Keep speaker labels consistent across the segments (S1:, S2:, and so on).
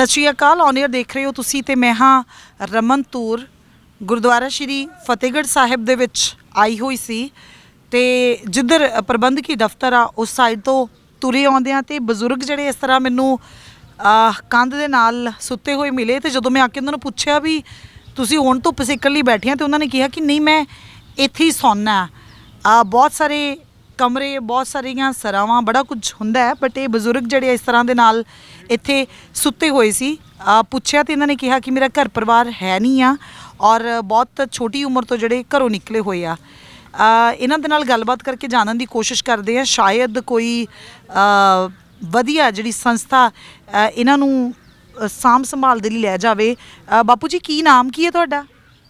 S1: ਸਤਿ ਸ਼੍ਰੀ ਅਕਾਲ ਔਨੀਅਰ ਦੇਖ ਰਹੇ ਹੋ ਤੁਸੀਂ ਤੇ ਮੈਂ ਹਾਂ ਰਮਨ ਤੂਰ। ਗੁਰਦੁਆਰਾ ਸ਼੍ਰੀ ਫਤਿਹਗੜ੍ਹ ਸਾਹਿਬ ਦੇ ਵਿੱਚ ਆਈ ਹੋਈ ਸੀ ਤੇ ਜਿੱਧਰ ਪ੍ਰਬੰਧਕੀ ਦਫ਼ਤਰ ਆ, ਉਸ ਸਾਈਡ ਤੋਂ ਤੁਰੇ ਆਉਂਦੇ ਆ ਤੇ ਬਜ਼ੁਰਗ ਜਿਹੜੇ ਇਸ ਤਰ੍ਹਾਂ ਮੈਨੂੰ ਕੰਧ ਦੇ ਨਾਲ ਸੁੱਤੇ ਹੋਏ ਮਿਲੇ ਤੇ ਜਦੋਂ ਮੈਂ ਆ ਕੇ ਉਹਨਾਂ ਨੂੰ ਪੁੱਛਿਆ ਵੀ ਤੁਸੀਂ ਹੁਣ ਧੁੱਪ ਸੇਕਣ ਲਈ ਬੈਠੇ ਆ ਤੇ ਉਹਨਾਂ ਨੇ ਕਿਹਾ ਕਿ ਨਹੀਂ, ਮੈਂ ਇੱਥੇ ਹੀ ਸੌਣਾ ਆ ਬਹੁਤ ਸਾਰੇ ਕਮਰੇ ਬਹੁਤ ਸਾਰੀਆਂ ਸਰਾਵਾਂ ਬੜਾ ਕੁਝ ਹੁੰਦਾ ਹੈ ਬਟ ਇਹ ਬਜ਼ੁਰਗ ਜਿਹੜੇ ਇਸ ਤਰ੍ਹਾਂ ਦੇ ਨਾਲ ਇੱਥੇ ਸੁੱਤੇ ਹੋਏ ਸੀ ਆ ਪੁੱਛਿਆ ਤੇ ਇਹਨਾਂ ਨੇ ਕਿਹਾ ਕਿ ਮੇਰਾ ਘਰ ਪਰਿਵਾਰ ਹੈ ਨਹੀਂ ਆ ਔਰ ਬਹੁਤ ਛੋਟੀ ਉਮਰ ਤੋਂ ਜਿਹੜੇ ਘਰੋਂ ਨਿਕਲੇ ਹੋਏ ਆ। ਇਹਨਾਂ ਦੇ ਨਾਲ ਗੱਲਬਾਤ ਕਰਕੇ ਜਾਣਨ ਦੀ ਕੋਸ਼ਿਸ਼ ਕਰਦੇ ਆ। ਸ਼ਾਇਦ ਕੋਈ ਵਧੀਆ ਜਿਹੜੀ ਸੰਸਥਾ ਇਹਨਾਂ ਨੂੰ ਸਾਂਭ ਸੰਭਾਲ ਦੇ ਲਈ ਲੈ ਜਾਵੇ। ਬਾਪੂ ਜੀ ਕੀ ਨਾਮ ਕੀ ਹੈ ਤੁਹਾਡਾ?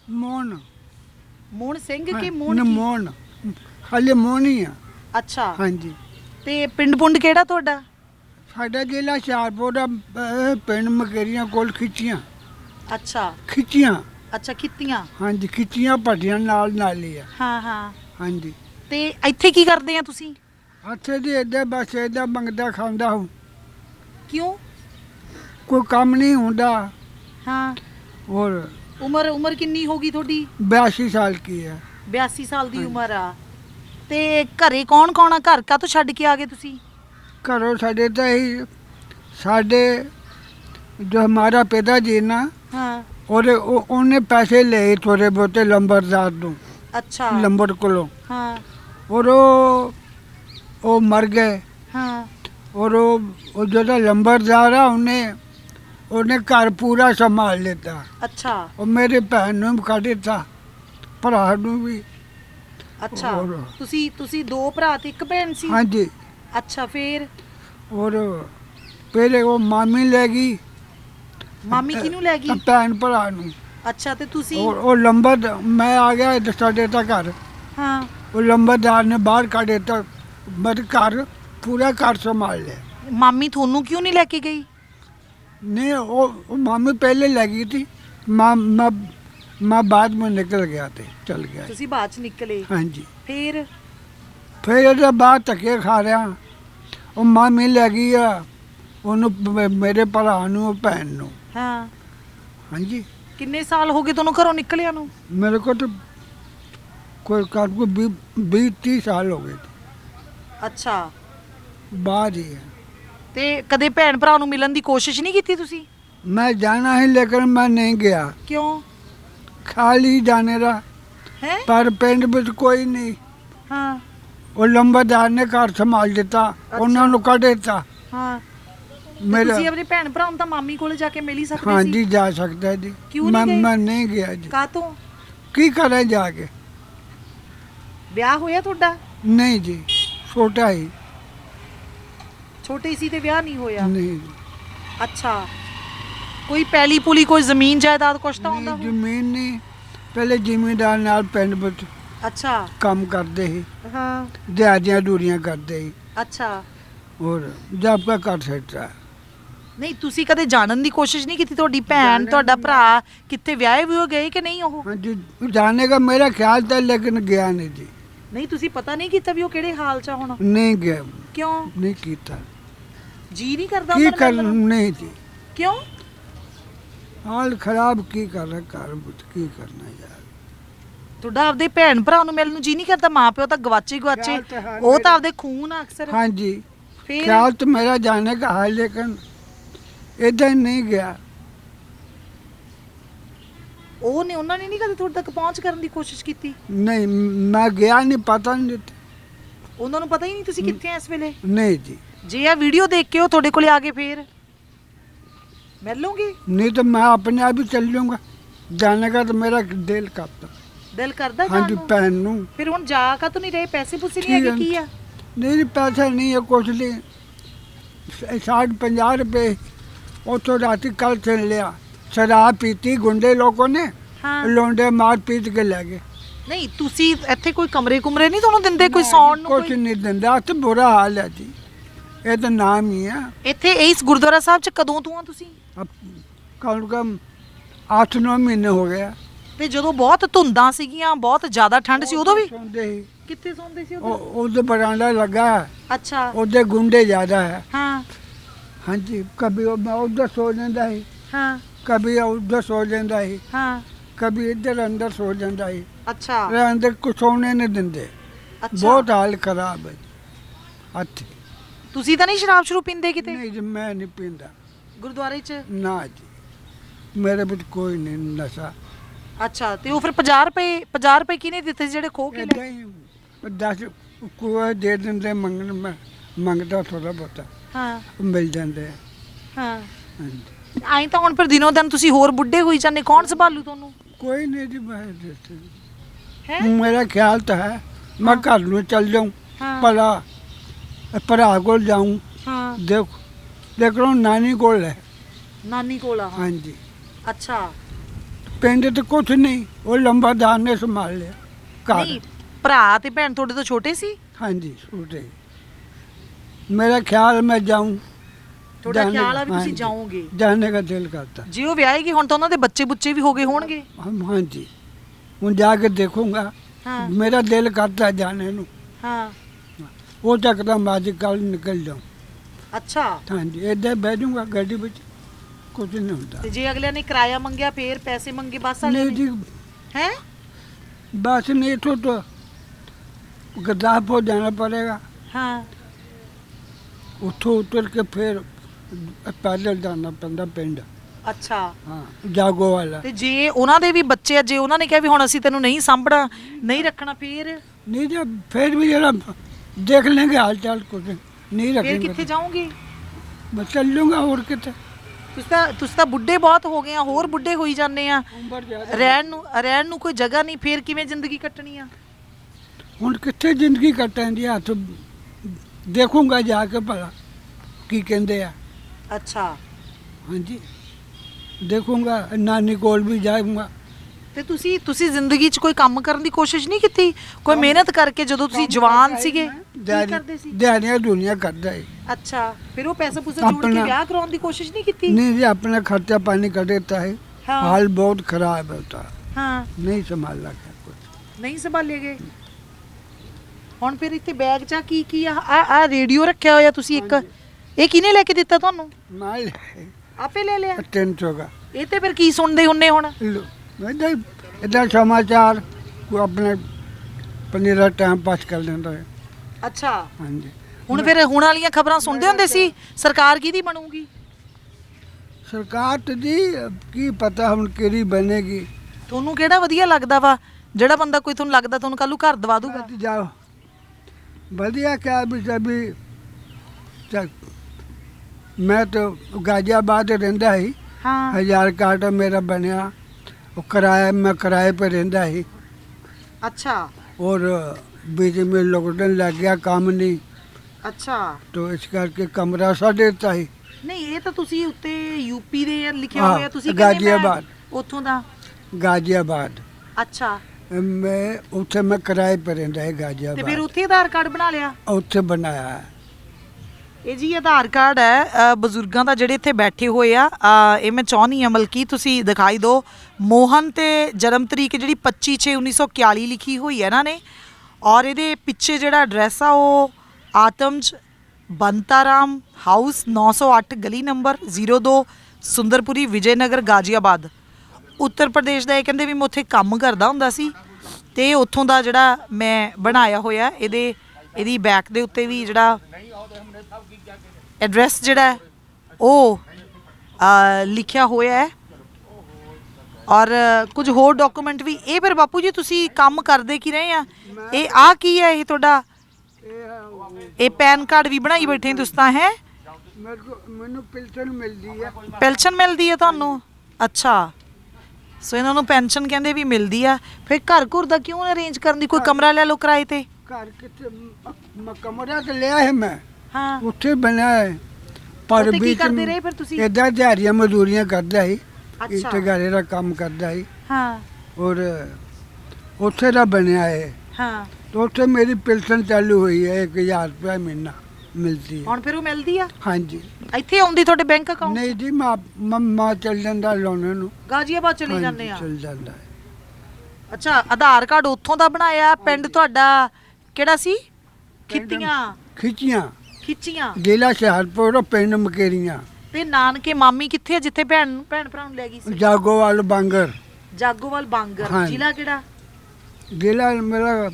S2: ਮੋਹਨ।
S1: ਮੋਹਨ ਸਿੰਘ ਕਿ ਮੋਹਨ?
S2: ਮੋਹਨ। ਹਾਲੇ ਮੋਹਨ ਹੀ ਆ।
S1: ਅੱਛਾ।
S2: ਹਾਂਜੀ।
S1: ਤੇ ਪਿੰਡ ਪੁੰਡ ਕਿਹੜਾ ਤੁਹਾਡਾ?
S2: ਸਾਡਾ ਜ਼ਿਲ੍ਹਾ ਹੁਸ਼ਿਆਰਪੁਰ ਦਾ ਅਹ, ਪਿੰਡ ਮਕੇਰੀਆਂ ਕੋਲ ਖਿੱਚੀਆਂ।
S1: ਅੱਛਾ।
S2: ਖਿੱਚੀਆਂ।
S1: ਅੱਛਾ ਕਿੱਤੀਆਂ
S2: ਹਾਂਜੀ ਖਿੱਚੀਆਂ ਭੱਟੀਆਂ ਨਾਲ ਨਾਲ ਹੀ ਆ।
S1: ਹਾਂ ਹਾਂ।
S2: ਹਾਂਜੀ।
S1: ਤੇ ਇੱਥੇ ਕੀ ਕਰਦੇ ਆ ਤੁਸੀਂ?
S2: ਹੱਥੇ ਦੇ ਏਦਾਂ ਬਸ ਏਦਾਂ ਮੰਗਦਾ ਖਾਂਦਾ ਹੂੰ।
S1: ਕਿਉਂ?
S2: ਕੋਈ ਕੰਮ ਨਹੀਂ ਹੁੰਦਾ।
S1: ਹਾਂ।
S2: ਔਰ
S1: ਉਮਰ ਉਮਰ ਕਿੰਨੀ ਹੋਗੀ ਤੁਹਾਡੀ?
S2: 82 ਸਾਲ ਕੀ ਹੈ
S1: 82 ਸਾਲ ਦੀ ਉਮਰ ਆ। ਤੇ ਘਰੇ ਕੌਣ ਕੌਣ ਆ? ਘਰ ਕਾ ਤੋਂ ਛੱਡ ਕੇ ਆ ਗਏ ਤੁਸੀਂ?
S2: ਘਰੋਂ ਸਾਡੇ ਤਾਂ ਹੀ ਸਾਡੇ ਜੋ ਹਮਾਰਾ ਪਿਤਾ ਜੀ ਨਾ
S1: ਹਾਂ।
S2: ਉਹਦੇ ਉਹ- ਉਹਨੇ ਪੈਸੇ ਲਏ ਥੋੜੇ ਬਹੁਤੇ ਲੰਬਰਦਾਰ ਨੂੰ
S1: ਅੱਛਾ।
S2: ਲੰਬਰ ਕੋਲੋਂ।
S1: ਹਾਂ।
S2: ਔਰ ਉਹ ਉਹ ਮਰ ਗਏ।
S1: ਹਾਂ।
S2: ਔਰ ਉਹ ਉਹ ਜਿਹੜਾ ਲੰਬਰਦਾਰ ਆ ਉਹਨੇ ਉਹਨੇ ਘਰ ਪੂਰਾ ਸੰਭਾਲ ਲਿੱਤਾ।
S1: ਅੱਛਾ।
S2: ਉਹ ਮੇਰੇ ਭੈਣ ਨੂੰ ਵੀ ਕੱਢ ਦਿੱਤਾ ਭਰਾ ਨੂੰ ਵੀ।
S1: ਅੱਛਾ
S2: ਹੋਰ।
S1: ਤੁਸੀਂ ਤੁਸੀਂ ਦੋ ਭਰਾ ਤੇ ਇੱਕ ਭੈਣ ਸੀ
S2: ਹਾਂਜੀ
S1: ਅੱਛਾ ਫੇਰ
S2: ਔਰ ਪਹਿਲੇ ਉਹ ਮਾਮੀ ਲੈ ਗਈ
S1: ਮਾਮੀ ਕਿਹਨੂੰ ਲੈ ਗਈ
S2: ਤਾਂ ਭੈਣ ਭਰਾ ਨੂੰ
S1: ਅੱਛਾ ਤੇ ਤੁਸੀਂ
S2: ਔਰ ਉਹ ਲੰਬਰ ਮੈਂ ਆ ਗਿਆ ਇੱਥੇ ਸਾਡੇ ਤਾਂ ਘਰ
S1: ਹਾਂ
S2: ਉਹ ਲੰਬਰਦਾਰ ਨੇ ਬਾਹਰ ਕੱਢ ਦਿੱਤਾ ਮਰ ਘਰ ਪੂਰਾ ਘਰ ਸੰਭਾਲ ਲਿਆ
S1: ਮਾਮੀ ਤੁਹਾਨੂੰ ਕਿਉਂ ਨਹੀਂ ਲੈ ਕੇ ਗਈ
S2: नहीं वो वो मामी पहले लगी थी माँ माँ माँ बाद में निकल गया थे चल गया
S1: ਤੁਸੀਂ ਬਾਅਦ ਚ ਨਿਕਲੇ
S2: हाँ जी
S1: ਫੇਰ
S2: फिर ਇਹਦੇ ਬਾਅਦ ਧੱਕੇ ਖਾ ਰਿਹਾ ਉਹ ਮਾਮੀ ਲੈ ਗਈ ਆ ਉਹਨੂੰ ਮ- ਮੇਰੇ ਭਰਾ ਨੂੰ ਉਹ ਭੈਣ ਨੂੰ
S1: ਹਾਂ
S2: ਹਾਂਜੀ
S1: ਕਿੰਨੇ ਸਾਲ ਹੋ ਗਏ ਤੁਹਾਨੂੰ ਘਰੋਂ ਨਿਕਲਿਆ ਨੂੰ
S2: ਮੇਰੇ को तो कोई कर को बीस तीस साल हो गए थे
S1: ਅੱਛਾ
S2: बाद ही है
S1: ਤੇ ਕਦੇ ਭੈਣ ਭਰਾ ਨੂੰ ਮਿਲਣ ਦੀ ਕੋਸ਼ਿਸ਼ ਨਹੀਂ ਕੀਤੀ ਤੁਸੀਂ
S2: मैं जाना है लेकिन मैं नहीं गया
S1: ਕਿਉਂ
S2: खाली जाने रहा
S1: ਹੈ
S2: पर पिंड ਵਿੱਚ ਕੋਈ ਨਹੀਂ
S1: ਹਾਂ
S2: ਉਹ ਲੰਬਰਦਾਰ ਨੇ ਘਰ ਸੰਭਾਲ ਦਿੱਤਾ ਉਹਨਾਂ ਨੂੰ ਕੱਢ ਦਿੱਤਾ
S1: ਹਾਂ ਤੇ
S2: ਮੇਰਾ
S1: ਤੁਸੀਂ ਆਪਣੇ ਭੈਣ ਭਰਾ ਨੂੰ ਤਾਂ ਮਾਮੀ ਕੋਲ ਜਾ ਕੇ ਮਿਲ ਹੀ ਸਕਦੇ
S2: ਹਾਂ
S1: ਸੀ
S2: ਜੀ ਜਾ ਸਕਦਾ ਜੀ
S1: ਕਿਉਂ
S2: ਮੈਂ
S1: ਨਹੀਂ ਗਏ?
S2: ਮੈਂ ਨਹੀਂ ਗਿਆ ਜੀ
S1: ਕਾਹ ਤੋਂ
S2: ਕੀ ਕਰਾਂ ਜਾ ਕੇ
S1: ਵਿਆਹ ਹੋਇਆ ਤੁਹਾਡਾ
S2: ਨਹੀਂ ਜੀ ਛੋਟਾ ਹੀ
S1: ਛੋਟੇ ਸੀ ਤੇ ਵਿਆਹ ਨਹੀਂ ਹੋਇਆ
S2: ਨਹੀਂ
S1: ਅੱਛਾ ਕੋਈ ਪੈਲੀ ਪੁਲੀ ਕੋਈ ਜ਼ਮੀਨ ਜਾਇਦਾਦ ਕੁਛ ਤਾਂ ਹੁੰਦਾ
S2: ਨਹੀਂ,
S1: ਹੋਊ?
S2: ਜ਼ਮੀਨ ਨਹੀਂ। ਪਹਿਲੇ ਜ਼ਿਮੀਂਦਾਰ ਨਾਲ ਪਿੰਡ ਵਿੱਚ
S1: ਅੱਛਾ।
S2: ਕੰਮ ਕਰਦੇ ਸੀ।
S1: ਹਾਂ।
S2: ਦਿਹਾੜੀਆਂ ਦੂਰੀਆਂ ਕਰਦੇ ਸੀ।
S1: ਅੱਛਾ।
S2: ਔਰ ਜਦ ਕਾ ਕਰ ਸਕਦਾ
S1: ਨਹੀਂ ਤੁਸੀਂ ਕਦੇ ਜਾਣਨ ਦੀ ਕੋਸ਼ਿਸ਼ ਨਹੀਂ ਕੀਤੀ ਤੁਹਾਡੀ ਭੈਣ ਤੁਹਾਡਾ ਭਰਾ ਕਿੱਥੇ ਵਿਆਹੇ ਵੀ ਹੋ ਗਏ ਕਿ ਨਹੀਂ ਉਹ?
S2: ਹਾਂ ਜੀ ਜਾਣੇ ਦਾ ਮੇਰਾ ਖਿਆਲ ਤਾਂ ਲੇਕਿਨ ਗਿਆ ਨਹੀਂ ਜੀ।
S1: ਨਹੀਂ ਤੁਸੀਂ ਪਤਾ ਨਹੀਂ ਕੀਤਾ ਵੀ ਉਹ ਕਿਹੜੇ ਹਾਲ 'ਚ ਆ ਹੁਣ?
S2: ਨਹੀਂ ਗਿਆ।
S1: ਕਿਉਂ?
S2: ਨਹੀਂ ਕੀਤਾ।
S1: ਜੀ ਨਹੀਂ ਕਰਦਾ
S2: ਕੀ
S1: ਉਹਨਾਂ
S2: ਕਰ
S1: ਨੂੰ ਮਿਲਣ ਨੂੰ?
S2: ਨਹੀਂ ਜੀ।
S1: ਕਿਉਂ?
S2: ਹਾਲ ਖਰਾਬ ਕੀ ਕਰ ਰਿਹਾ ਘਰ ਵਿੱਚ ਕੀ ਕਰਨਾ ਯਾਰ
S1: ਤੁਹਾਡਾ ਆਪਦੇ ਭੈਣ ਭਰਾ ਨੂੰ ਮਿਲਣ ਨੂੰ ਜੀ ਨਹੀਂ ਕਰਦਾ ਮਾਪਿਓ ਤਾਂ ਗਵਾਚੇ ਹੀ ਗਵਾਚੇ
S2: ਖਿਆਲ ਤਾਂ ਹੈ
S1: ਉਹ ਤਾਂ
S2: ਮੇਰਾ।
S1: ਆਪਦੇ ਖੂਨ ਆ ਅਕਸਰ
S2: हाँ जी
S1: ਫਿਰ
S2: ख्याल तो मेरा जाने का है लेकिन इधर नहीं गया
S1: ਉਹ ਨੇ ਉਹਨਾਂ ਨੇ ਨਹੀਂ ਕਦੇ ਤੁਹਾਡੇ ਤੱਕ ਪਹੁੰਚ ਕਰਨ ਦੀ ਕੋਸ਼ਿਸ਼ ਕੀਤੀ
S2: नहीं मैं गया नहीं पता नहीं
S1: ਉਹਨਾਂ ਨੂੰ ਪਤਾ ਹੀ ਨਹੀਂ ਤੁਸੀਂ ਕਿੱਥੇ ਆ ਇਸ ਵੇਲੇ
S2: नहीं जी
S1: ਜੇ ਇਹ ਵੀਡੀਓ ਦੇਖ ਕੇ ਉਹ ਤੁਹਾਡੇ ਕੋਲੇ ਆ ਗਏ ਫੇਰ ਮਿਲ ਲਓਗੇ
S2: नहीं तो मैं अपने आप ही चल जाऊंगा जाने का तो मेरा दिल करता
S1: ਦਿਲ ਕਰਦਾ
S2: हाँ
S1: ਜਾਣ
S2: जी
S1: ਨੂੰ
S2: पहन नू
S1: ਫਿਰ ਹੁਣ ਜਾ ਕਾ ਤੋਂ ਨਹੀਂ ਰਹੇ ਪੈਸੇ ਪੂਸੇ ਨਹੀਂ
S2: ठीक
S1: ਹੈਗੇ
S2: है।
S1: ਕੀ ਆ
S2: नहीं जी, पैसा नहीं है कुछ नहीं साठ पंजाह रुपए उतो रात कल से लिया शराब पीती गुंडे लोगों ने
S1: ਹਾਂ
S2: लोंडे मार पीट के ले गए
S1: ਨਹੀਂ ਤੁਸੀਂ ਇੱਥੇ ਕੋਈ ਕਮਰੇ ਕੁਮਰੇ ਨਹੀਂ ਤੁਹਾਨੂੰ ਦਿੰਦੇ ਕੋਈ ਸੌਣ ਨੂੰ
S2: कुछ
S1: ਕੋਈ
S2: नहीं दिंदा तो बुरा हाल है जी ये तो नाम ही है
S1: ਇੱਥੇ ਇਸ ਗੁਰਦੁਆਰਾ ਸਾਹਿਬ ਚ ਕਦੋਂ ਤੋਂ ਆ ਤੁਸੀਂ
S2: अब कम से कम आठ नौ महीने हो गया
S1: ਤੇ ਜਦੋਂ ਬਹੁਤ ਧੁੰਦਾਂ ਸੀਗੀਆਂ ਬਹੁਤ ਜ਼ਿਆਦਾ ਠੰਡ ਸੀ ਉਦੋਂ ਵੀ
S2: ਸੌਂਦੇ ਸੀ
S1: ਕਿੱਥੇ ਸੌਂਦੇ ਸੀ ਉਦੋਂ
S2: ਉਹ ਉਹਦੇ ਬਰਾਂਡਾ ਲੱਗਾ ਹੈ,
S1: ਅੱਛਾ
S2: ਉਹਦੇ ਗੁੰਡੇ ਜ਼ਿਆਦਾ ਹੈ
S1: ਹਾਂ
S2: हाँ जी कभी वो- मैं उधर सो जाता है
S1: ਹਾਂ
S2: कभी उधर सो जाता है
S1: ਹਾਂ
S2: कभी इधर अंदर सो जाता है
S1: ਅੱਛਾ
S2: मेरे अंदर कुछ सोने नहीं देंगे
S1: ਅੱਛਾ
S2: बहुत हाल खराब है अच्छी
S1: ਤੁਸੀਂ ਤਾਂ ਨਹੀਂ ਸ਼ਰਾਬ ਸ਼ੁਰੂ ਪੀਂਦੇ ਕਿਤੇ
S2: नहीं जी मैं नहीं पीता
S1: ਗੁਰਦੁਆਰੇ 'ਚ?
S2: ਨਾ ਜੀ। ਮੇਰੇ ਵਿੱਚ ਕੋਈ ਨਹੀਂ ਨਸ਼ਾ।
S1: ਅੱਛਾ ਤੇ ਉਹ ਫਿਰ 50 ਰੁਪਏ 50 ਰੁਪਏ ਕਿਹਨੇ ਦਿੱਤੇ ਸੀ ਜਿਹੜੇ ਖੋ ਕੇ ਲੈ ਇਦਾਂ
S2: ਹੀ 10 ਕੋਈ ਦੇ ਮੰਗਣ ਮੈਂ ਮੰਗਦਾ ਥੋੜਾ ਬਹੁਤਾ।
S1: ਹਾਂ।
S2: ਮਿਲ ਜਾਂਦੇ ਆ।
S1: ਹਾਂ। ਆਈ ਤਾਂ ਹੁਣ ਫਿਰ ਦਿਨੋ ਦਿਨ ਤੁਸੀਂ ਹੋਰ ਬੁੱਢੇ ਹੋਈ ਜਾਂਦੇ ਕੌਣ ਸੰਭਾਲੂ ਤੁਹਾਨੂੰ?
S2: ਕੋਈ ਨਹੀਂ ਜੀ ਮੈਂ ਦਿੱਤੇ।
S1: ਹੈ?
S2: ਮੇਰਾ ਖਿਆਲ ਤਾਂ ਹੈ ਮੈਂ ਘਰ ਨੂੰ ਚੱਲ ਜਾਉਂ
S1: ਹਾਂ।
S2: ਭਲਾ ਭਰਾ ਕੋਲ ਜਾਉਂ
S1: ਹਾਂ।
S2: ਦੇਖ ਲੇਕਿਨ ਨਾਨੀ ਕੋਲ ਹੈ।
S1: ਨਾਨੀ ਕੋਲ ਆ।
S2: ਹਾਂਜੀ।
S1: ਅੱਛਾ।
S2: ਪਿੰਡ ਤੇ ਕੁਝ ਨਹੀਂ ਉਹ ਲੰਬਾ ਦਾਨ ਨੇ ਸੰਭਾਲ ਲਿਆ। ਘਰ।
S1: ਨਹੀਂ ਭਰਾ ਤੇ ਭੈਣ ਤੁਹਾਡੇ ਤੋਂ ਛੋਟੇ ਸੀ?
S2: ਹਾਂਜੀ ਛੋਟੇ। ਮੇਰਾ ਖਿਆਲ ਮੈਂ ਜਾਊਂ।
S1: ਤੁਹਾਡਾ ਖਿਆਲ ਆ ਵੀ ਤੁਸੀਂ ਜਾਓਗੇ।
S2: ਜਾਣੇ ਦਾ ਦਿਲ ਕਰਤਾ
S1: ਜੇ ਉਹ ਵਿਆਹੇਗੀ ਹੁਣ ਤਾਂ ਉਹਨਾਂ ਦੇ ਬੱਚੇ ਬੁੱਚੇ ਵੀ ਹੋ ਗਏ ਹੋਣਗੇ।
S2: ਹਾਂਜੀ। ਹੁਣ ਜਾ ਕੇ
S1: ਦੇਖੂੰਗਾ।
S2: ਹਾਂ। ਮੇਰਾ ਦਿਲ ਕਰਦਾ ਜਾਣੇ ਨੂੰ।
S1: ਹਾਂ।
S2: ਉਹ ਤੱਕ ਤਾਂ ਮੈਂ ਅੱਜ ਕੱਲ੍ਹ ਨਿਕਲ ਜਾਊਂ।
S1: ਅੱਛਾ।
S2: ਹਾਂਜੀ ਇੱਦਾਂ ਬਹਿ ਜਾਊਗਾ ਗੱਡੀ ਵਿੱਚ ਕੁਝ ਨਹੀਂ ਹੁੰਦਾ।
S1: ਜੇ ਅਗਲਿਆਂ ਨੇ ਕਿਰਾਇਆ ਮੰਗਿਆ ਫੇਰ ਪੈਸੇ ਮੰਗੇ ਬੱਸ ਵਾਲੇ
S2: ਨਹੀਂ ਜੀ।
S1: ਹੈ?
S2: ਬਸ ਨਹੀਂ ਇੱਥੋਂ ਤੋਂ ਗੁਰਦਾਸਪੁਰ ਜਾਣਾ ਪੜੇਗਾ।
S1: ਹਾਂ।
S2: ਉੱਥੋਂ ਉਤਰ ਕੇ ਫਿਰ ਪੈਦਲ ਜਾਣਾ ਪੈਂਦਾ ਪਿੰਡ।
S1: ਅੱਛਾ।
S2: ਹਾਂ ਜਾਗੋ ਵਾਲਾ।
S1: ਤੇ ਜੇ ਉਹਨਾਂ ਦੇ ਵੀ ਬੱਚੇ ਆ ਜੇ ਉਹਨਾਂ ਨੇ ਕਿਹਾ ਵੀ ਹੁਣ ਅਸੀਂ ਤੈਨੂੰ ਨਹੀਂ ਸਾਂਭਣਾ ਨਹੀਂ ਰੱਖਣਾ ਫੇਰ?
S2: ਨਹੀਂ ਜੇ ਫਿਰ ਵੀ ਜਿਹੜਾ ਦੇਖ ਲੈਂਗੇ ਹਾਲ ਚਾਲ ਕੁਝ ਨਹੀਂ
S1: ਫੇਰ ਕਿੱਥੇ ਜਾਓਗੇ
S2: ਮੈਂ ਚੱਲ ਲੂੰਗਾ ਹੋਰ ਕਿਤੇ
S1: ਤੁਸੀਂ ਤਾਂ ਤੁਸੀਂ ਤਾਂ ਬੁੱਢੇ ਬਹੁਤ ਹੋ ਗਏ ਆ ਹੋਰ ਬੁੱਢੇ ਹੋਈ ਜਾਂਦੇ ਆ।
S2: ਉਮਰ ਜ਼ਿਆਦਾ
S1: ਰਹਿਣ ਨੂੰ ਰਹਿਣ ਨੂੰ ਕੋਈ ਜਗ੍ਹਾ ਨਹੀਂ ਫੇਰ ਕਿਵੇਂ ਜ਼ਿੰਦਗੀ ਕੱਟਣੀ ਆ?
S2: ਹੁਣ ਕਿੱਥੇ ਜ਼ਿੰਦਗੀ ਕੱਟਣ ਦੀ ਹੱਥ ਦੇਖੂੰਗਾ ਜਾ ਕੇ ਭਲਾ ਕੀ ਕਹਿੰਦੇ ਆ।
S1: ਅੱਛਾ।
S2: ਹਾਂਜੀ। ਦੇਖੂੰਗਾ ਨਾਨੀ ਕੋਲ ਵੀ ਜਾਊਂਗਾ।
S1: ਤੇ ਤੁਸੀਂ ਤੁਸੀਂ ਜ਼ਿੰਦਗੀ 'ਚ ਕੋਈ ਕੰਮ ਕਰਨ ਦੀ ਕੋਸ਼ਿਸ਼ ਨਹੀਂ ਕੀਤੀ ਕੋਈ ਮਿਹਨਤ ਕਰਕੇ ਜਦੋਂ ਤੁਸੀਂ ਜਵਾਨ ਸੀਗੇ ਕੀ ਕਰਦੇ ਸੀ
S2: ਦਿਹਾੜੀਆਂ ਦੁਨੀਆ ਕਰਦਾ ਹੈ
S1: ਅੱਛਾ ਫਿਰ ਉਹ ਪੈਸਾ ਪੂਸਾ ਜੋੜ ਕੇ
S2: ਆਪਣਾ-
S1: ਵਿਆਹ ਕਰਾਉਣ ਦੀ ਕੋਸ਼ਿਸ਼ ਨਹੀਂ ਕੀਤੀ
S2: नहीं जी अपना खर्चा पानी कर देता है
S1: हाँ।
S2: हाल बहुत खराब होता
S1: ਹਾਂ
S2: नहीं संभाल रखा कुछ
S1: ਨਹੀਂ ਸੰਭਾਲੇ ਗਏ ਹੁਣ ਫਿਰ ਇੱਥੇ ਬੈਗ 'ਚ ਆ ਕੀ ਕੀ ਆ ਆ ਆ ਰੇਡੀਓ ਰੱਖਿਆ ਹੋਇਆ ਤੁਸੀਂ ਇੱਕ ਇਹ ਕਿਹਨੇ ਲੈ ਕੇ ਦਿੱਤਾ ਤੁਹਾਨੂੰ
S2: माल
S1: ਆਪੇ ਲੈ ਲਿਆ
S2: टेंट होगा
S1: ਇਹ ਤੇ ਫਿਰ ਕੀ ਸੁਣਦੇ ਹੁੰਨੇ ਹੁਣ
S2: लो, ਇਦਾਂ ਇਦਾਂ ਸਮਾਚਾਰ ਕੋਈ ਆਪਣੇ ਪੰਨੇ ਦਾ ਟਾਈਮ ਪਾਸ ਕਰ ਲੈਂਦਾ
S1: ਹੈ।
S2: ਅੱਛਾ। ਹਾਂਜੀ।
S1: ਹੁਣ ਫਿਰ ਹੁਣ ਵਾਲੀਆਂ ਖਬਰਾਂ ਸੁਣਦੇ ਹੁੰਦੇ ਸੀ? ਸਰਕਾਰ ਕਿਹਦੀ ਬਣੂਗੀ?
S2: ਸਰਕਾਰ ਜੀ ਕੀ ਪਤਾ ਹੁਣ ਕਿਹੜੀ ਬਣੇਗੀ।
S1: ਤੁਹਾਨੂੰ ਕਿਹੜਾ ਵਧੀਆ ਲੱਗਦਾ ਵਾ? ਜਿਹੜਾ ਬੰਦਾ ਕੋਈ ਤੁਹਾਨੂੰ ਲੱਗਦਾ ਤੁਹਾਨੂੰ ਕੱਲੂ ਘਰ ਦਵਾ ਦੂਗਾ।
S2: ਜਾਓ ਵਧੀਆ ਕਿਆ ਵੀ ਜਬੀ ਮੈਂ ਤਾਂ ਗਾਜ਼ੀਆਬਾਦ ਰਹਿੰਦਾ ਹੀ
S1: ਹਾਂ।
S2: ਹਜ਼ਾਰ ਕਾਟਾ ਮੇਰਾ ਬਣਿਆ। वो किराया मैं किराए पे रहता ही
S1: ਅੱਛਾ
S2: और बीच में लॉकडाउन लग गया काम नहीं
S1: ਅੱਛਾ
S2: तो इस करके कमरा सा देता ही
S1: ਨਹੀਂ ਇਹ ਤਾਂ ਤੁਸੀਂ ਉੱਤੇ ਯੂਪੀ ਦੇ ਲਿਖਿਆ
S2: ਹਾਂ,
S1: ਹੋਇਆ ਤੁਸੀਂ ਕਹਿੰਦੇ ਮੈਂ
S2: ਗਾਜ਼ੀਆਬਾਦ।
S1: ਉੱਥੋਂ ਦਾ
S2: गाजियाबाद
S1: ਅੱਛਾ
S2: मैं उत्थे मैं किराए पर रहता है
S1: ਤੇ ਫਿਰ
S2: गाजियाबाद
S1: ਉੱਥੇ ਆਧਾਰ ਕਾਰਡ ਬਣਾ ਲਿਆ
S2: उत्थे बनाया है
S1: ਇਹ ਜੀ ਆਧਾਰ ਕਾਰਡ ਹੈ ਅ, ਬਜ਼ੁਰਗਾਂ ਦਾ ਜਿਹੜੇ ਇੱਥੇ ਬੈਠੇ ਹੋਏ ਆ ਅ, ਇਹ ਮੈਂ ਚਾਹਨੀ ਅਮਲ ਕੀ ਤੁਸੀਂ ਦਿਖਾਈ ਦਿਓ। ਮੋਹਨ ਤੇ ਜਨਮ ਤਰੀਕ ਜਿਹੜੀ 25 6 1941 ਲਿਖੀ ਹੋਈ ਹੈ ਇਹਨਾਂ ਨੇ। ਔਰ ਇਹਦੇ ਪਿੱਛੇ ਜਿਹੜਾ ਐਡਰੈਸ ਆ ਉਹ ਆਤਮਜ ਬੰਤਾਰਾਮ ਹਾਊਸ 908 ਗਲੀ ਨੰਬਰ 02 ਸੁੰਦਰਪੁਰੀ ਵਿਜੇਨਗਰ ਗਾਜ਼ੀਆਬਾਦ। ਉੱਤਰ ਪ੍ਰਦੇਸ਼ ਦਾ ਇਹ ਕਹਿੰਦੇ ਵੀ ਮੈਂ ਉੱਥੇ ਕੰਮ ਕਰਦਾ ਹੁੰਦਾ ਸੀ। ਤੇ ਉੱਥੋਂ ਦਾ ਜਿਹੜਾ ਮੈਂ ਬਣਾਇਆ ਹੋਇਆ ਇਹਦੇ ਇਹਦੀ ਬੈਕ ਦੇ ਉੱਤੇ ਵੀ ਜਿਹੜਾ ਐਡਰੈਸ ਜਿਹੜਾ ਹੈ ਉਹ ਲਿਖਿਆ ਹੋਇਆ ਹੈ। ਔਰ ਕੁਝ ਹੋਰ ਡਾਕੂਮੈਂਟ ਵੀ। ਇਹ ਫਿਰ ਬਾਪੂ ਜੀ ਤੁਸੀਂ ਕੰਮ ਕਰਦੇ ਕੀ ਰਹੇ ਆ? ਇਹ ਆ ਕੀ ਹੈ ਇਹ ਤੁਹਾਡਾ? ਇਹ ਪੈਨ ਕਾਰਡ ਵੀ ਬਣਾਈ ਬੈਠੇ ਤੁਸੀਂ ਤਾਂ ਹੈ?
S2: ਮੈਨੂੰ ਪੈਨਸ਼ਨ ਮਿਲਦੀ ਹੈ।
S1: ਪੈਨਸ਼ਨ ਮਿਲਦੀ ਹੈ ਤੁਹਾਨੂੰ? ਅੱਛਾ। ਸੋ ਇਹਨਾਂ ਨੂੰ ਪੈਨਸ਼ਨ ਕਹਿੰਦੇ ਵੀ ਮਿਲਦੀ ਆ। ਫਿਰ ਘਰ ਘੁਰ ਦਾ ਕਿਉਂ ਅਰੇਂਜ ਕਰਨ ਦੀ? ਕੋਈ ਕਮਰਾ ਲੈ ਲਓ ਕਿਰਾਏ ਤੇ?
S2: ਘਰ ਕਿੱਥੇ ਮ- ਤੇ ਲਿਆ ਹੈ ਮੈਂ।
S1: ਹਾਂ।
S2: ਉੱਥੇ ਬਣਿਆ ਹੈ। ਪਰ
S1: ਉੱਥੇ ਕੀ ਕਰਦੇ ਰਹੇ ਫਿਰ ਤੁਸੀਂ?
S2: ਏਦਾਂ ਦਿਹਾੜੀਆਂ ਮਜ਼ਦੂਰੀਆਂ ਕਰਦਾ ਸੀ।
S1: ਅੱਛਾ।
S2: ਇੱਟ ਦਾ ਕੰਮ ਕਰਦਾ ਸੀ।
S1: ਹਾਂ।
S2: ਔਰ ਉੱਥੇ ਦਾ ਬਣਿਆ ਹੈ।
S1: ਹਾਂ।
S2: ਤੇ ਉੱਥੇ ਮੇਰੀ ਪਿਲਸਨ ਚਾਲੂ ਹੋਈ ਹੈ 1000 ਰੁਪਏ ਮਹੀਨਾ ਮਿਲਦੀ ਹੈ।
S1: ਹੁਣ ਫਿਰ ਉਹ ਮਿਲਦੀ ਆ?
S2: ਹਾਂਜੀ।
S1: ਇੱਥੇ ਆਉਂਦੀ ਤੁਹਾਡੇ ਬੈਂਕ ਅਕਾਊਂਟ
S2: ਨਹੀਂ ਜੀ ਮਾਂ ਮੰਮਾ ਚੱਲ ਜਾਂਦਾ ਲੋਨ ਨੂੰ।
S1: ਗਾਜ਼ੀਆਬਾਦ ਚਲੇ ਜਾਂਦੇ ਆ
S2: ਚੱਲ ਜਾਂਦਾ
S1: ਅੱਛਾ ਆਧਾਰ ਕਾਰਡ ਉੱਥੋਂ ਦਾ ਬਣਾਇਆ ਪਿੰਡ ਤੁਹਾਡਾ? ਕਿਹੜਾ ਸੀ? ਖਿੱਤੀਆਂ
S2: ਖਿੱਚੀਆਂ।
S1: ਖਿੱਚੀਆਂ।
S2: ਜ਼ਿਲ੍ਹਾ ਹੁਸ਼ਿਆਰਪੁਰ ਪਿੰਡ ਮਕੇਰੀਆਂ।
S1: ਤੇ ਨਾਨਕੇ ਮਾਮੀ ਕਿੱਥੇ ਆ ਜਿੱਥੇ ਭੈਣ ਭੈਣ ਭਰਾ ਨੂੰ ਲੈ ਗਈ ਸੀ?
S2: ਜਾਗੋਵਾਲ ਬਾਂਗਰ।
S1: ਜਾਗੋਵਾਲ ਬਾਂਗਰ।
S2: ਹਾਂਜੀ।
S1: ਜ਼ਿਲ੍ਹਾ ਕਿਹੜਾ?
S2: ਜ਼ਿਲ੍ਹਾ ਮੇਰਾ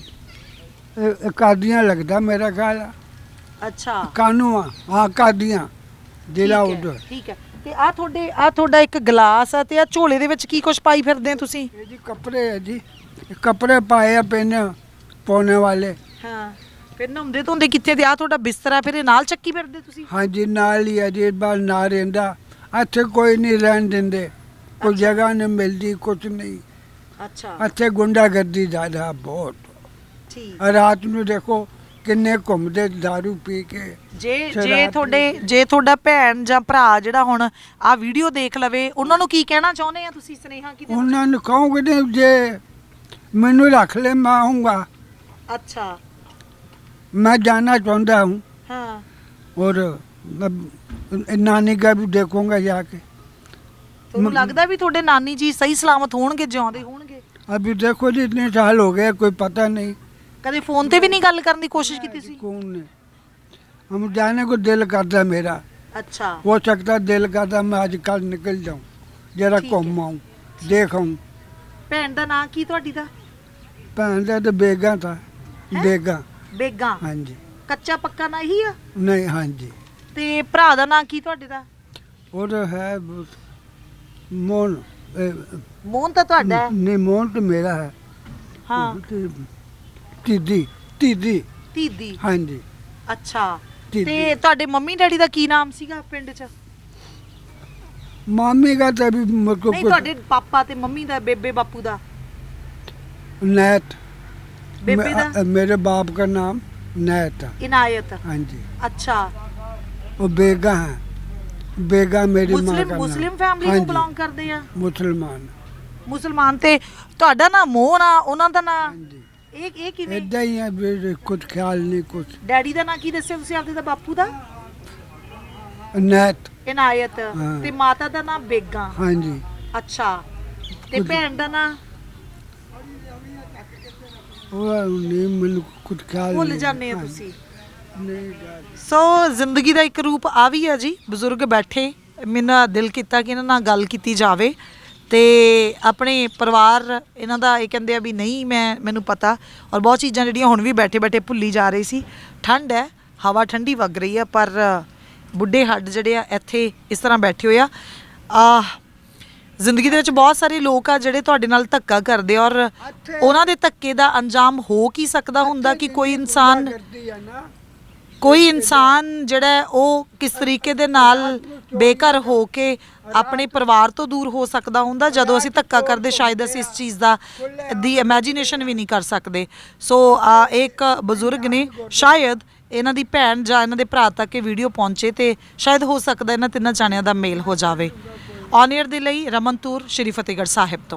S2: ਕਾਦੀਆਂ ਲੱਗਦਾ ਮੇਰਾ ਖਿਆਲ ਆ।
S1: ਅੱਛਾ।
S2: ਕਾਨੂੰਆਂ ਹਾਂ ਕਾਦੀਆਂ ਜ਼ਿਲ੍ਹਾ
S1: ਠੀਕ ਹੈ,
S2: ਉਧਰ।
S1: ਠੀਕ ਹੈ। ਤੇ ਆ ਤੁਹਾਡੇ ਆ ਤੁਹਾਡਾ ਇੱਕ ਗਲਾਸ ਆ ਤੇ ਆ ਝੋਲੇ ਦੇ ਵਿੱਚ ਕੀ ਕੁਝ ਪਾਈ ਫਿਰਦੇ ਆ ਤੁਸੀਂ?
S2: ਇਹ ਜੀ ਕੱਪੜੇ ਹੈ ਜੀ। ਇਹ ਕੱਪੜੇ ਪਾਏ ਆ ਪਹਿਨੇ ਪਾਉਣੇ ਵਾਲੇ।
S1: ਹਾਂ। ਫਿਰ ਨਹਾਉਂਦੇ ਧੋਂਦੇ ਕਿੱਥੇ ਤੇ? ਆ ਤੁਹਾਡਾ ਬਿਸਤਰਾ ਫਿਰ ਇਹ ਨਾਲ ਚੱਕੀ ਫਿਰਦੇ ਤੁਸੀਂ?
S2: ਹਾਂਜੀ ਨਾਲ ਹੀ ਹੈ ਜੀ ਬਾਲ ਨਾ ਰਹਿੰਦਾ। ਇੱਥੇ ਕੋਈ ਨਹੀਂ ਰਹਿਣ ਦਿੰਦੇ। ਕੋਈ ਜਗ੍ਹਾ ਨਹੀਂ ਮਿਲਦੀ ਕੁਝ ਨਹੀਂ।
S1: ਅੱਛਾ।
S2: ਇੱਥੇ ਗੁੰਡਾਗਰਦੀ ਜ਼ਿਆਦਾ ਬਹੁਤ।
S1: ਠੀਕ।
S2: ਰਾਤ ਨੂੰ ਦੇਖੋ ਕਿੰਨੇ ਘੁੰਮਦੇ दारू ਪੀ ਕੇ।
S1: ਜੇ ਜੇ ਤੁਹਾਡੇ ਜੇ ਤੁਹਾਡਾ ਭੈਣ ਜਾਂ ਭਰਾ ਜਿਹੜਾ ਹੁਣ ਆ ਵੀਡੀਓ ਦੇਖ ਲਵੇ ਉਹਨਾਂ ਨੂੰ ਕੀ ਕਹਿਣਾ ਚਾਹੁੰਦੇ ਆ ਤੁਸੀਂ ਸੁਨੇਹਾ ਕੀ ਦੇਣਾ
S2: ਉਹਨਾਂ ਨੂੰ ਕਹੋਗੇ ਜੇ ਮੈਨੂੰ ਰੱਖ ਲੈ ਮੈਂ ਆਊਂਗਾ।
S1: ਅੱਛਾ।
S2: मैं जाना चाहता हूँ
S1: ਹਾਂ
S2: और अब नानी का भी देखूंगा जाके
S1: ਤੁਹਾਨੂੰ ਲੱਗਦਾ ਵੀ ਤੁਹਾਡੇ ਨਾਨੀ ਜੀ ਸਹੀ ਸਲਾਮਤ ਹੋਣਗੇ ਜਿਉਂਦੇ ਹੋਣਗੇ
S2: अभी देखो जी इतने साल हो गए कोई पता नहीं
S1: ਕਦੇ ਫੋਨ ਤੇ ਵੀ ਨਹੀਂ ਗੱਲ ਕਰਨ ਦੀ ਕੋਸ਼ਿਸ਼ ਕੀਤੀ ਸੀ
S2: कौन ने हम जाने को दिल करता है मेरा
S1: ਅੱਛਾ
S2: हो सकता है दिल करता मैं आज कल निकल जाऊँ जरा
S1: ठीक है।
S2: घूम आऊँ देख आऊँ
S1: ਭੈਣ ਦਾ ਨਾਂ ਕੀ ਤੁਹਾਡੀ ਦਾ
S2: भैन का तो बेगा था
S1: हैं?
S2: बेगा
S1: ਬੇਗਾ।
S2: ਹਾਂਜੀ।
S1: ਕੱਚਾ ਪੱਕਾ ਨਾ ਹੀ ਆ?
S2: ਨਹੀਂ ਹਾਂਜੀ।
S1: ਤੇ ਭਰਾ ਦਾ ਨਾਂ ਕੀ ਤੁਹਾਡੇ ਦਾ?
S2: ਉਹਦਾ ਹੈ ਬ-
S1: ਮੋਨ ਤਾਂ ਤੁਹਾਡਾ ਹੈ?
S2: ਨਹੀਂ ਮੋਨ ਤੇ ਮੇਰਾ ਹੈ।
S1: ਹਾਂ।
S2: ਤੇ ਤੀਦੀ
S1: ਤੀਦੀ
S2: ਧੀਦੀ। ਹਾਂਜੀ।
S1: ਅੱਛਾ। ਤੇ ਤੁਹਾਡੇ ਮੰਮੀ ਡੈਡੀ ਦਾ ਕੀ ਨਾਮ ਸੀਗਾ ਪਿੰਡ 'ਚ?
S2: ਮਾਮੀ ਦਾ ਤਾਂ ਵੀ ਮਤਲਬ
S1: ਨਹੀਂ ਤੁਹਾਡੇ ਪਾਪਾ ਤੇ ਮੰਮੀ ਦਾ ਬੇਬੇ ਬਾਪੂ ਦਾ।
S2: ਨੈਤ।
S1: बेबी
S2: मैं- दा मेरे बाप का नाम नायत था
S1: इनायत
S2: हाँ जी
S1: अच्छा
S2: वो बेगा हैं बेगा
S1: ਫੈਮਿਲੀ ਨੂੰ ਬਿਲੋਂਗ ਕਰਦੇ ਆ?
S2: ਮੁਸਲਮਾਨ।
S1: ਮੁਸਲਮਾਨ ਤੇ ਤੁਹਾਡਾ ਨਾਂ ਮੋਹਨ ਉਹਨਾਂ ਦਾ ਨਾਂ? ਇਹ ਇਹ ਕਿਵੇਂ?
S2: ਇਦਾਂ ਹੀ ਹੈ ਵੀ ਕੁਝ ਖਿਆਲ ਨਹੀਂ ਕੁਝ
S1: ਡੈਡੀ ਦਾ ਨਾਮ ਕੀ ਦੱਸਿਆ ਤੁਸੀਂ ਆਪਦੇ ਦਾ ਬਾਪੂ ਦਾ?
S2: ਨਾਇਤ
S1: ਇਨਾਇਤ। ਤੇ ਮਾਤਾ ਦਾ ਨਾਮ ਬੇਗਾ।
S2: ਹਾਂਜੀ।
S1: ਅੱਛਾ। ਤੇ ਭੈਣ ਦਾ ਨਾਂ? ਸੋ ਜ਼ਿੰਦਗੀ ਦਾ ਇੱਕ ਰੂਪ ਆ ਵੀ ਆ ਜੀ ਬਜ਼ੁਰਗ ਬੈਠੇ ਮੈਨੂੰ ਦਿਲ ਕੀਤਾ ਕਿ ਇਹਨਾਂ ਨਾਲ ਗੱਲ ਕੀਤੀ ਜਾਵੇ ਤੇ ਆਪਣੇ ਪਰਿਵਾਰ ਇਹਨਾਂ ਦਾ ਇਹ ਕਹਿੰਦੇ ਆ ਵੀ ਨਹੀਂ ਮੈਂ ਮੈਨੂੰ ਪਤਾ ਔਰ ਬਹੁਤ ਚੀਜ਼ਾਂ ਜਿਹੜੀਆਂ ਹੁਣ ਵੀ ਬੈਠੇ ਬੈਠੇ ਭੁੱਲੀ ਜਾ ਰਹੀ ਸੀ। ਠੰਡ ਹੈ ਹਵਾ ਠੰਡੀ ਵਗ ਰਹੀ ਹੈ ਪਰ ਬੁੱਢੇ ਹੱਡ ਜਿਹੜੇ ਆ ਇੱਥੇ ਇਸ ਤਰ੍ਹਾਂ ਬੈਠੇ ਹੋਏ ਆ। ਜ਼ਿੰਦਗੀ ਦੇ ਵਿੱਚ ਬਹੁਤ ਸਾਰੇ ਲੋਕ ਆ ਜਿਹੜੇ ਤੁਹਾਡੇ ਨਾਲ ਧੱਕਾ ਕਰਦੇ ਔਰ ਉਹਨਾਂ ਦੇ ਧੱਕੇ ਦਾ ਅੰਜਾਮ ਹੋ ਕੀ ਸਕਦਾ ਹੁੰਦਾ ਕਿ ਕੋਈ ਇਨਸਾਨ ਕੋਈ ਇਨਸਾਨ ਜਿਹੜਾ ਉਹ ਕਿਸ ਤਰੀਕੇ ਦੇ ਨਾਲ ਬੇਘਰ ਹੋ ਕੇ ਆਪਣੇ ਪਰਿਵਾਰ ਤੋਂ ਦੂਰ ਹੋ ਸਕਦਾ ਹੁੰਦਾ ਜਦੋਂ ਅਸੀਂ ਧੱਕਾ ਕਰਦੇ ਸ਼ਾਇਦ ਅਸੀਂ ਇਸ ਚੀਜ਼ ਦਾ ਦੀ ਇਮੇਜਿਨੇਸ਼ਨ ਵੀ ਨਹੀਂ ਕਰ ਸਕਦੇ ਸੋ ਅ, ਇੱਕ ਬਜ਼ੁਰਗ ਨੇ ਸ਼ਾਇਦ ਇਹਨਾਂ ਦੀ ਭੈਣ ਜਾਂ ਇਹਨਾਂ ਦੇ ਭਰਾ ਤੱਕ ਇਹ ਵੀਡੀਓ ਪਹੁੰਚੇ ਤੇ ਸ਼ਾਇਦ ਹੋ ਸਕਦਾ ਇਹਨਾਂ ਤਿੰਨਾਂ ਜਾਣਿਆਂ ਦਾ ਮੇਲ ਹੋ ਜਾਵੇ ਔਨ 에ਅਰ ਦੇ ਲਈ ਰਮਨਤੂਰ ਸ਼੍ਰੀ ਫਤਿਹਗੜ੍ਹ ਸਾਹਿਬ ਤੋਂ।